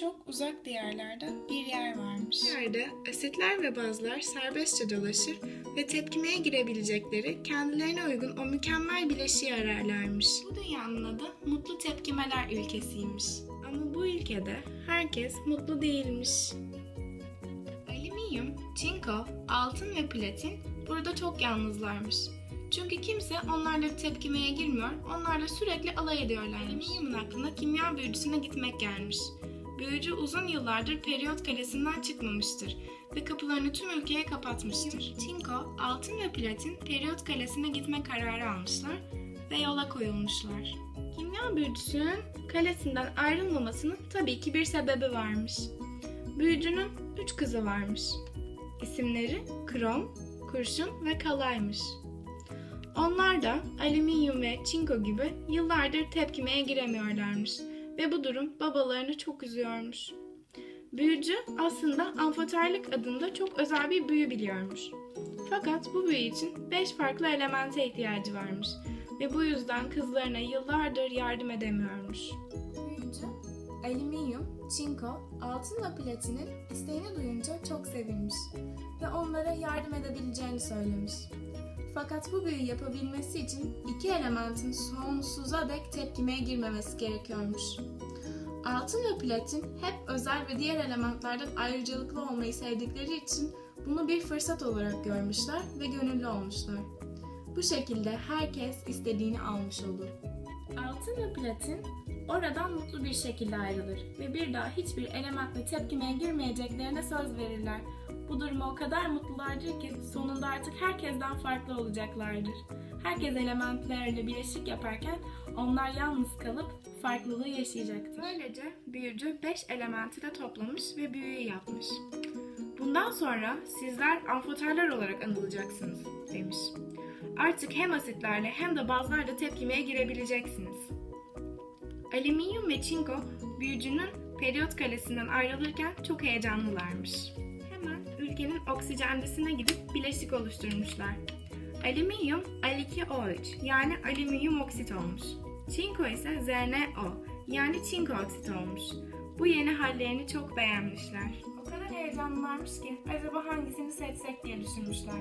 Çok uzak diyarlarda bir yer varmış. Yerde asitler ve bazlar serbestçe dolaşır ve tepkimeye girebilecekleri kendilerine uygun o mükemmel bileşiği ararlarmış. Bu dünyanın adı Mutlu Tepkimeler ülkesiymiş. Ama bu ülkede herkes mutlu değilmiş. Alüminyum, çinko, altın ve platin burada çok yalnızlarmış. Çünkü kimse onlarla tepkimeye girmiyor, onlarla sürekli alay ediyorlarmış. Alüminyumun aklına kimya büyücüsüne gitmek gelmiş. Büyücü uzun yıllardır periyot kalesinden çıkmamıştır ve kapılarını tüm ülkeye kapatmıştır. Çinko, altın ve platin periyot kalesine gitme kararı almışlar ve yola koyulmuşlar. Kimya büyücüsünün kalesinden ayrılmamasının tabii ki bir sebebi varmış. Büyücünün üç kızı varmış. İsimleri Krom, Kurşun ve Kalaymış. Onlar da alüminyum ve çinko gibi yıllardır tepkimeye giremiyorlarmış ve bu durum babalarını çok üzüyormuş. Büyücü aslında amfoterlik adında çok özel bir büyü biliyormuş. Fakat bu büyü için 5 farklı elemente ihtiyacı varmış ve bu yüzden kızlarına yıllardır yardım edemiyormuş. Büyücü, alüminyum, çinko, altın ve platinin isteğini duyunca çok sevinmiş ve onlara yardım edebileceğini söylemiş. Fakat bu büyüyü yapabilmesi için iki elementin sonsuza dek tepkimeye girmemesi gerekiyormuş. Altın ve platin hep özel ve diğer elementlerden ayrıcalıklı olmayı sevdikleri için bunu bir fırsat olarak görmüşler ve gönüllü olmuşlar. Bu şekilde herkes istediğini almış olur. Altın ve platin oradan mutlu bir şekilde ayrılır ve bir daha hiçbir elementle tepkimeye girmeyeceklerine söz verirler. Bu duruma o kadar mutlulardır ki sonunda artık herkesten farklı olacaklardır. Herkes elementlerle bileşik yaparken onlar yalnız kalıp farklılığı yaşayacaktır. Böylece büyücü 5 elementi de toplamış ve büyüyü yapmış. Bundan sonra sizler amfoterler olarak anılacaksınız demiş. Artık hem asitlerle hem de bazlarla tepkimeye girebileceksiniz. Alüminyum ve çinko büyücünün periyot kalesinden ayrılırken çok heyecanlılarmış. Ülkenin oksijenlisine gidip bileşik oluşturmuşlar. Alüminyum Al2O3 yani alüminyum oksit olmuş. Çinko ise ZnO yani çinko oksit olmuş. Bu yeni hallerini çok beğenmişler. O kadar heyecanlılarmış ki acaba hangisini seçsek diye düşünmüşler.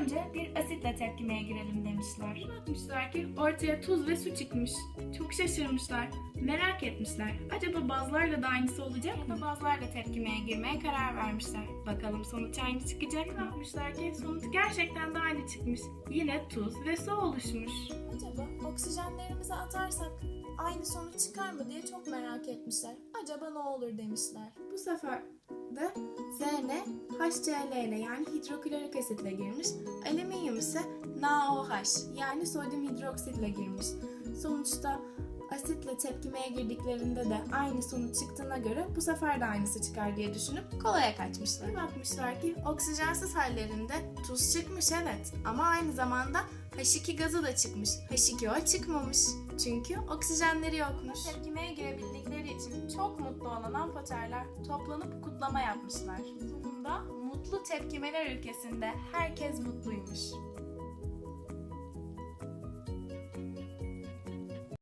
Önce bir asitle tepkimeye girelim demişler. Bir bakmışlar ki ortaya tuz ve su çıkmış. Çok şaşırmışlar. Merak etmişler. Acaba bazlarla da aynısı olacak mı? Bazlarla tepkimeye girmeye karar vermişler. Bakalım sonuç aynı çıkacak mı? Bakmışlar ki sonuç gerçekten de aynı çıkmış. Yine tuz ve su oluşmuş. Acaba oksijenlerimizi atarsak aynı sonuç çıkar mı diye çok merak etmişler. Acaba ne olur demişler. Bu sefer de Zn HCl yani hidroklorik asitle girmiş. Alüminyum ise NaOH yani sodyum hidroksitle girmiş. Sonuçta asitle tepkimeye girdiklerinde de aynı sonuç çıktığına göre bu sefer de aynısı çıkar diye düşünüp kolaya kaçmışlar. Bir bakmışlar ki oksijensiz hallerinde tuz çıkmış evet ama aynı zamanda H2 gazı da çıkmış. H2O çıkmamış. Çünkü oksijenleri yokmuş. Tepkimeye girebildikleri için çok mutlu olan amfoterler toplanıp kutlama yapmışlar. Sonunda mutlu tepkimeler ülkesinde herkes mutluymuş.